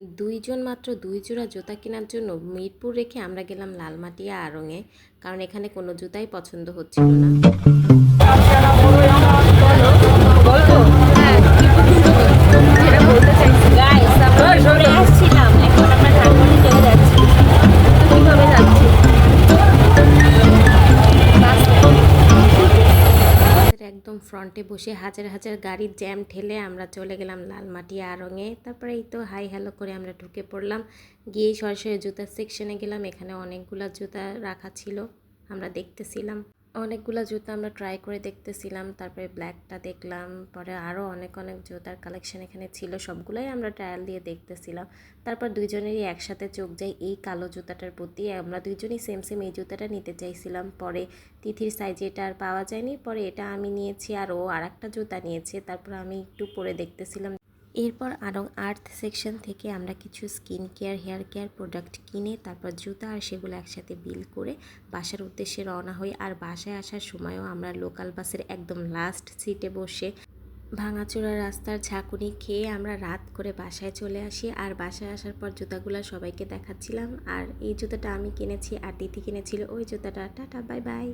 দুইজন মাত্র দুই জোড়া জুতা কেনার জন্য মিরপুর রেখে আমরা গেলাম লালমাটিয়া আরঙে কারণ এখানে কোনো জুতাই পছন্দ হচ্ছিল না। একদম ফ্রন্টে বসে হাজার হাজার গাড়ির জ্যাম ঠেলে আমরা চলে গেলাম লালমাটি আরঙে তারপরে এই তো হাই হ্যালো করে আমরা ঢুকে পড়লাম। গিয়েই সরাসরি জুতার সেকশনে গেলাম। এখানে অনেকগুলা জুতা রাখা ছিল। আমরা দেখতেছিলাম। অনেকগুলো জুতা আমরা ট্রাই করে দেখতেছিলাম, তারপরে ব্ল্যাকটা দেখলাম, পরে আরও অনেক অনেক জুতার কালেকশন এখানে ছিল, সবগুলোই আমরা ট্রায়াল দিয়ে দেখতেছিলাম। তারপর দুইজনেরই একসাথে চোখ যায় এই কালো জুতাটার প্রতি, আমরা দুইজনই সেম সেম এই জুতাটা নিতে চাইছিলাম। পরে তিথির সাইজে এটা আর পাওয়া যায়নি, পরে এটা আমি নিয়েছি, আর ও আর একটা জুতা নিয়েছে, তারপর আমি একটু পরে দেখতেছিলাম এরপর আরং আর্থ সেকশন থেকে আমরা কিছু skin care, hair care product কিনে, তারপর জুতা আর সেগুলো একসাথে বিল করে বাসার উদ্দেশ্যে রওনা হই। আর বাসায় আসার সময়ও আমরা লোকাল বাসের একদম লাস্ট সিটে বসে ভাঙাচোরা রাস্তার ঝাঁকুনি খেয়ে আমরা রাত করে বাসায় চলে আসি। আর বাসায় আসার পর জুতাগুলো সবাইকে দেখাচ্ছিলাম। আর এই জুতাটা আমি কিনেছি, আর দিদি কিনেছিল, ওই জুতাটা। Tata, bye bye.